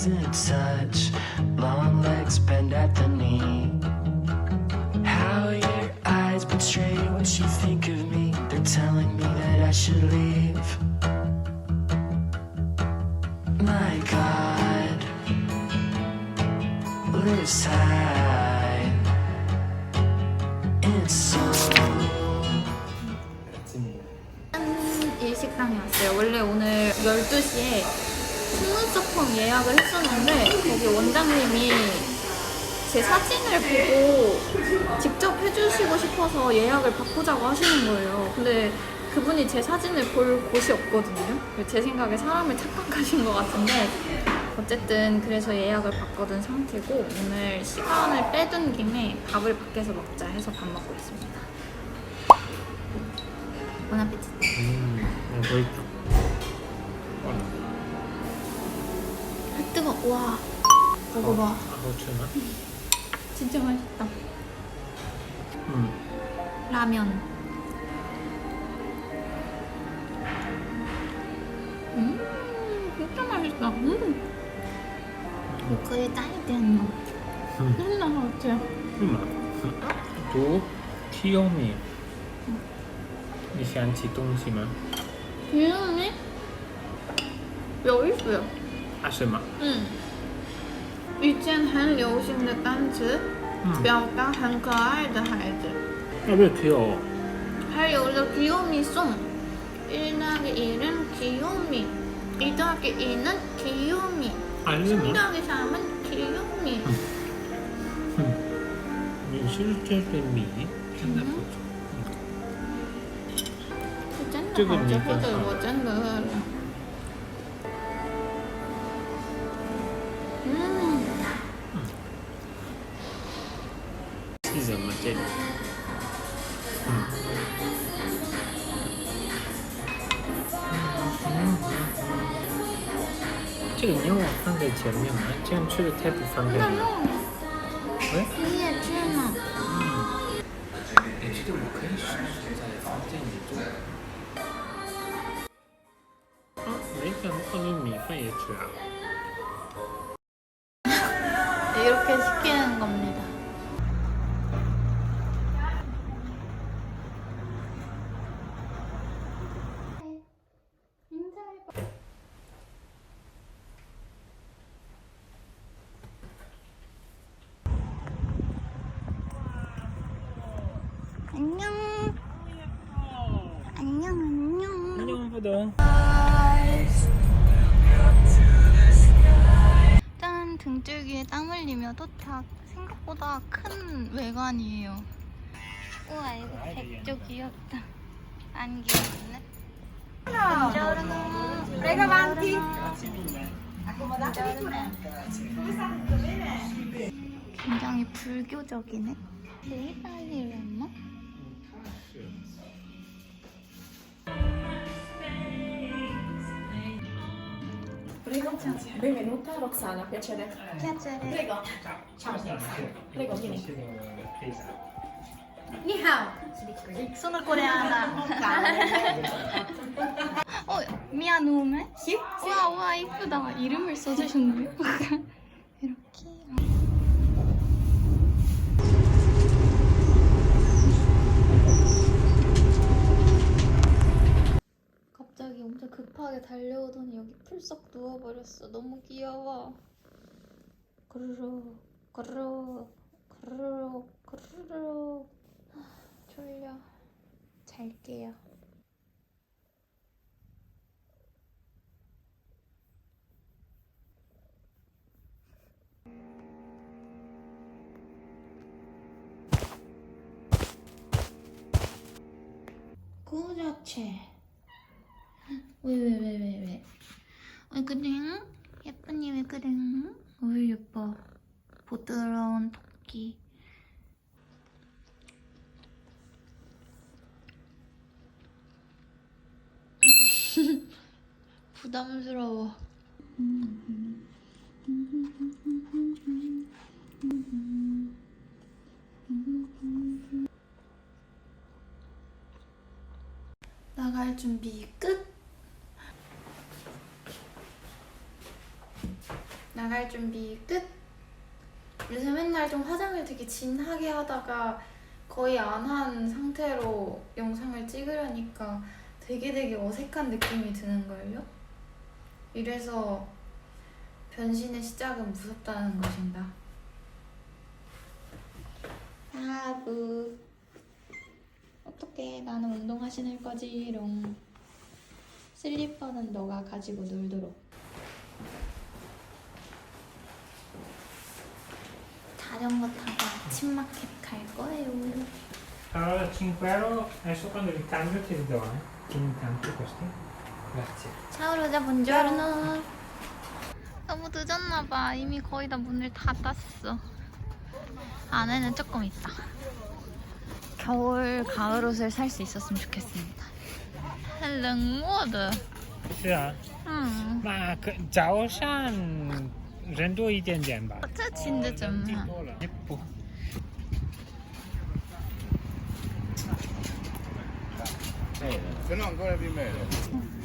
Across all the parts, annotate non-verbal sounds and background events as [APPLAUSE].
doesn't touch. Long legs bend at the knee. How your eyes betray what you think of me. They're telling me that I should leave. My God, lives high. It's so. 한 일식당에 왔어요. 원래 오늘 12시에 스무서펑 예약을 했었는데 거기 원장님이 제 사진을 보고 직접 해주시고 싶어서 예약을 바꾸자고 하시는 거예요. 근데 그분이 제 사진을 볼 곳이 없거든요. 제 생각에 사람을 착각하신 것 같은데 어쨌든 그래서 예약을 바꿔둔 상태고 오늘 시간을 빼둔 김에 밥을 밖에서 먹자 해서 밥 먹고 있습니다. 보나페티. 음, 맛있다. 아, 뜨거. 와. 먹어봐. 고추나? [LAUGHS] 진짜 맛있다. 음. 라면. 음, 진짜 맛있다. 음. 我可以大一点呢，嗯真的好吃。是吗？读 Kiyomi，你想起东西吗？ 기름이有意思。 啊，是吗？嗯，以前很流行的单词，嗯，表达很可爱的孩子。那不是 Kiyo？ 还有了 귀요미 송. 1더하기 1은 귀요미. 2 더하기 2는 귀요미. 啊，是 3 吗？ 더하기 3은 귀요미. 你是这是米，真的不错。真的这个好吃，米或者更好我真的饿了。 这个牛肉放在前面嘛，这样吃的太不方便了。肉喂，你也吃呢？你觉得我可以试试在房间里做？啊，没想到你米饭也吃啊？ 안녕. 안녕 안녕. 안녕 부동. 짠 등줄기에 땀 흘리며 도착. 생각보다 큰 외관이에요. 우와 이거 백조 귀엽다. 안 귀엽네. Prego avanti. 굉장히 불교적이네. 일어나? Prego, benvenuta Roxana, piacere. Piacere. Prego. Ciao. Prego, vieni. Sono coreana. 어, 미안 오메? Sì? 우와 우와 이쁘다. 이름을 써주셨네. 이 갑자기 엄청 급하게 달려오더니 여기 풀썩 누워버렸어. 너무 귀여워. 그르르 그르르 그르르 그르르. 아, 졸려. 잘게요. 구자체. 왜 왜 왜 왜 왜? 왜 그래? 예쁜이 왜 그래? 왜 예뻐? 부드러운 토끼. [LAUGHS] 부담스러워. 나갈 준비 끝. 나갈 준비 끝. 요새 맨날 좀 화장을 되게 진하게 하다가 거의 안 한 상태로 영상을 찍으려니까 되게 되게 어색한 느낌이 드는걸요? 이래서 변신의 시작은 무섭다는 것인가. 하부. 어떻게 나는 운동화 신을 거지롱. 슬리퍼는 너가 가지고 놀도록. 자전거 타고 친마켓 갈 거예요. Allora, 5 euro adesso quando ricambio te li do, eh? Tieni tanto questi. Grazie. 차오르자 본주아르노. 너무 늦었나 봐. 이미 거의 다 문을 닫았어. 안에는 조금 있다. 겨울 가을 옷을 살 수 있었으면 좋겠습니다. 릉모드. Sì, eh? 응. ma c- ciao San, 人多一点点吧。这听的怎么了你不。哎陈老过来比美了。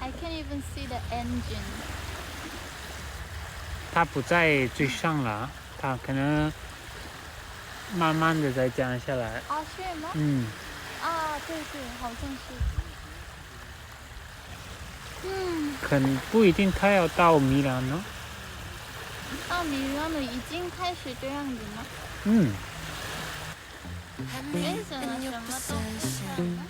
I can't even see the engine. 它不在最上了，它可能慢慢的在降下来。啊，是吗？嗯，啊，对对，好像是。嗯，可能不一定，它要到米兰呢。到米兰了，已经开始这样子吗？嗯，没什么什么都不想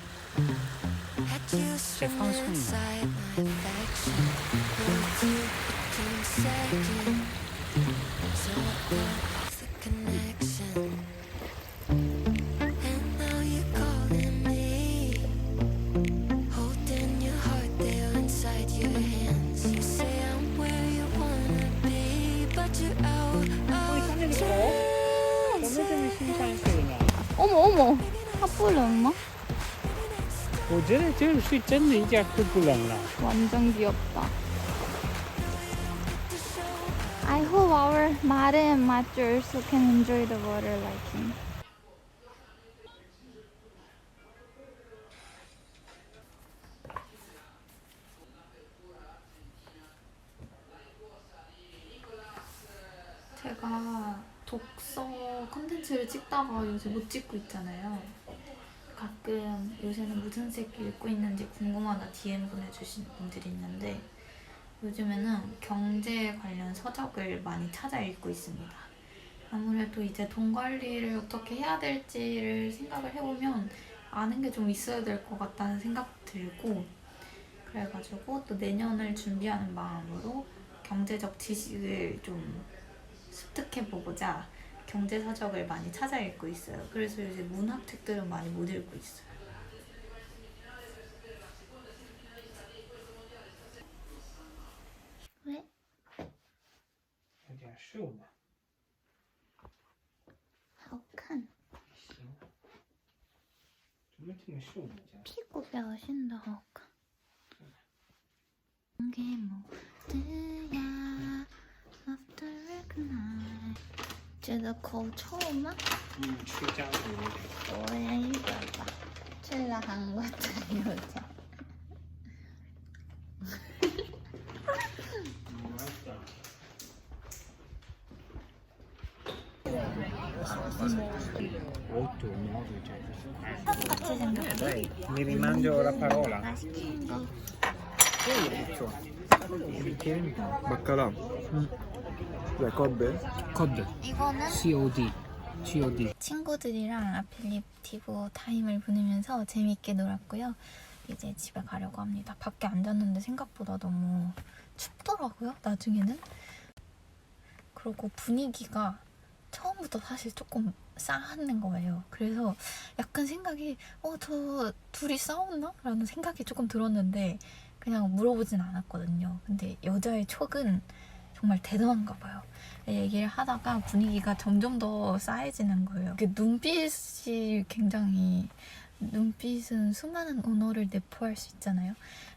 어머 어머 핫불 엄마 오전에 들을 수 있잖니 이제 핫불랑라 완전 귀엽다 I hope our Mare and Macho also can enjoy the water like him 제가 독서 컨텐츠를 찍다가 요새 못 찍고 있잖아요. 가끔 요새는 무슨 책 읽고 있는지 궁금하다 DM 보내주시는 분들이 있는데 요즘에는 경제 관련 서적을 많이 찾아 읽고 있습니다. 아무래도 이제 돈 관리를 어떻게 해야 될지를 생각을 해보면 아는 게 좀 있어야 될 것 같다는 생각 들고 그래가지고 또 내년을 준비하는 마음으로 경제적 지식을 좀 습득해보고자 경제 서적을 많이 찾아 읽고 있어요. 그래서 요새 문학 책들은 많이 못 읽고 있어요. 왜? 有点瘦嘛。好看行。怎么这么瘦呢？这样。 피부 훨씬 더好看. 게 모두야 After a night 觉得口臭吗？嗯，去家里有点。我也一个吧，这个韩国的有点。 Otto, nove, cioè. 똑같이 생겼어. Dai, mi rimangio la parola. 맛있는 거. Baccalà. Cos'è, codbe? COD. 이거는 COD. COD. 친구들이랑 아필리티브 타임을 보내면서 재밌게 놀았고요. 이제 집에 가려고 합니다. 밖에 앉았는데 생각보다 너무 춥더라고요. 나중에는. 그리고 분위기가 처음부터 사실 조금 싸한 거예요. 그래서 약간 생각이 어 저 둘이 싸웠나? 라는 생각이 조금 들었는데 그냥 물어보진 않았거든요. 근데 여자의 촉은 정말 대단한가 봐요. 얘기를 하다가 분위기가 점점 더 싸해지는 거예요. 그 눈빛이 굉장히 눈빛은 수많은 언어를 내포할 수 있잖아요.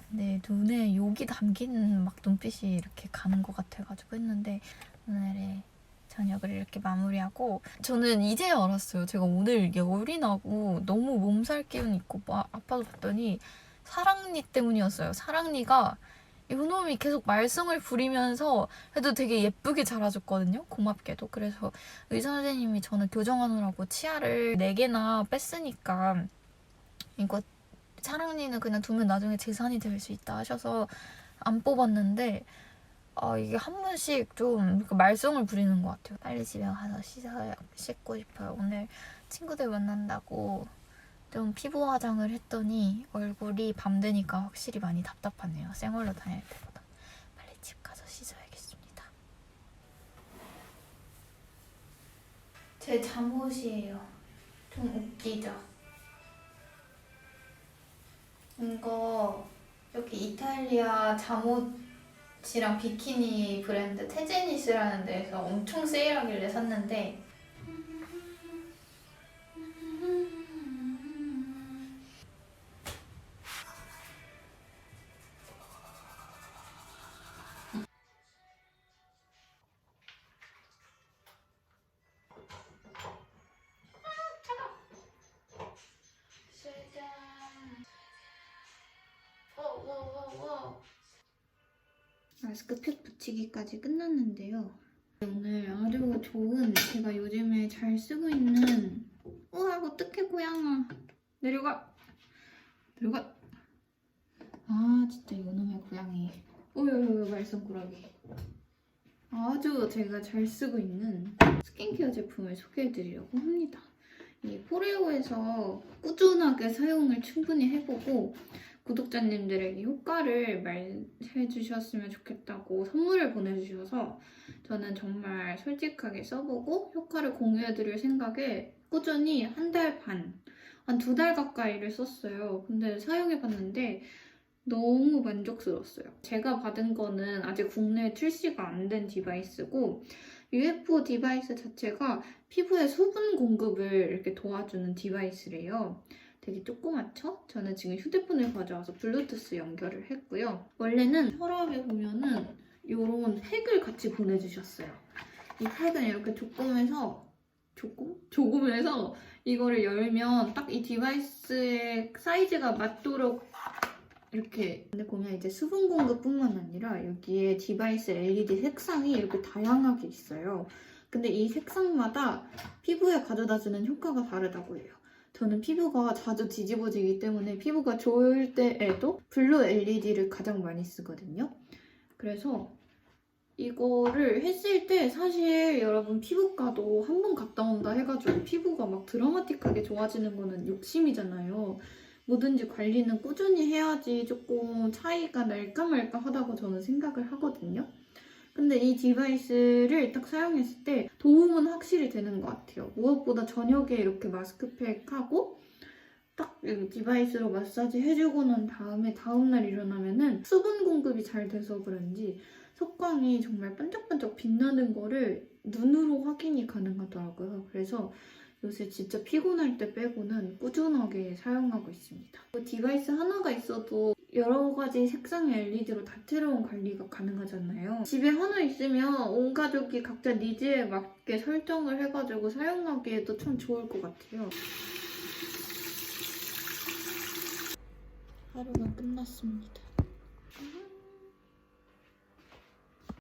근데 눈에 욕이 담긴 막 눈빛이 이렇게 가는 것 같아가지고 했는데 오늘의 저녁을 이렇게 마무리하고 저는 이제 알았어요. 제가 오늘 열이 나고 너무 몸살 기운 있고 막 아파서 봤더니 사랑니 때문이었어요. 사랑니가 요놈이 계속 말썽을 부리면서 해도 되게 예쁘게 자라줬거든요. 고맙게도. 그래서 의사 선생님이 저는 교정하느라고 치아를 4개나 뺐으니까 이거 사랑니는 그냥 두면 나중에 재산이 될 수 있다 하셔서 안 뽑았는데 아 이게 한 번씩 좀 말썽을 부리는 것 같아요. 빨리 집에 가서 씻어 씻고 싶어요. 오늘 친구들 만난다고 좀 피부 화장을 했더니 얼굴이 밤 되니까 확실히 많이 답답하네요. 생얼로 다닐 때보다. 빨리 집 가서 씻어야겠습니다. 제 잠옷이에요. 좀 웃기죠? 이거 여기 이탈리아 잠옷이랑 비키니 브랜드 테제니스라는 데서 엄청 세일하길래 샀는데 마스크팩 붙이기까지 끝났는데요. 오늘 아주 좋은 제가 요즘에 잘 쓰고 있는 우와 어떡해 고양아? 내려가. 내려가. 아 진짜 이놈의 고양이. 오유 말썽꾸러기. 아주 제가 잘 쓰고 있는 스킨케어 제품을 소개해드리려고 합니다. 이 포레오에서 꾸준하게 사용을 충분히 해보고 구독자님들에게 효과를 말해 주셨으면 좋겠다고 선물을 보내주셔서 저는 정말 솔직하게 써보고 효과를 공유해 드릴 생각에 꾸준히 한 달 반, 한 두 달 가까이를 썼어요. 근데 사용해 봤는데 너무 만족스러웠어요. 제가 받은 거는 아직 국내에 출시가 안 된 디바이스고 UFO 디바이스 자체가 피부에 수분 공급을 이렇게 도와주는 디바이스래요. 되게 조그맣죠? 저는 지금 휴대폰을 가져와서 블루투스 연결을 했고요. 원래는 서랍에 보면은 이런 팩을 같이 보내주셨어요. 이 팩은 이렇게 조금해서 조금? 조금해서 이거를 열면 딱 이 디바이스의 사이즈가 맞도록 이렇게 근데 보면 이제 수분 공급뿐만 아니라 여기에 디바이스 LED 색상이 이렇게 다양하게 있어요. 근데 이 색상마다 피부에 가져다주는 효과가 다르다고 해요. 저는 피부가 자주 뒤집어지기 때문에 피부가 좋을 때에도 블루 LED를 가장 많이 쓰거든요. 그래서 이거를 했을 때 사실 여러분 피부과도 한 번 갔다 온다 해가지고 피부가 막 드라마틱하게 좋아지는 거는 욕심이잖아요. 뭐든지 관리는 꾸준히 해야지 조금 차이가 날까 말까 하다고 저는 생각을 하거든요. 근데 이 디바이스를 딱 사용했을 때 도움은 확실히 되는 것 같아요. 무엇보다 저녁에 이렇게 마스크팩 하고 딱이 디바이스로 마사지 해주고 난 다음에 다음날 일어나면은 수분 공급이 잘 돼서 그런지 속광이 정말 반짝반짝 빛나는 거를 눈으로 확인이 가능하더라고요. 그래서 요새 진짜 피곤할 때 빼고는 꾸준하게 사용하고 있습니다. 그 디바이스 하나가 있어도 여러 가지 색상의 LED로 다채로운 관리가 가능하잖아요. 집에 하나 있으면 온 가족이 각자 니즈에 맞게 설정을 해가지고 사용하기에도 참 좋을 것 같아요. 하루가 끝났습니다.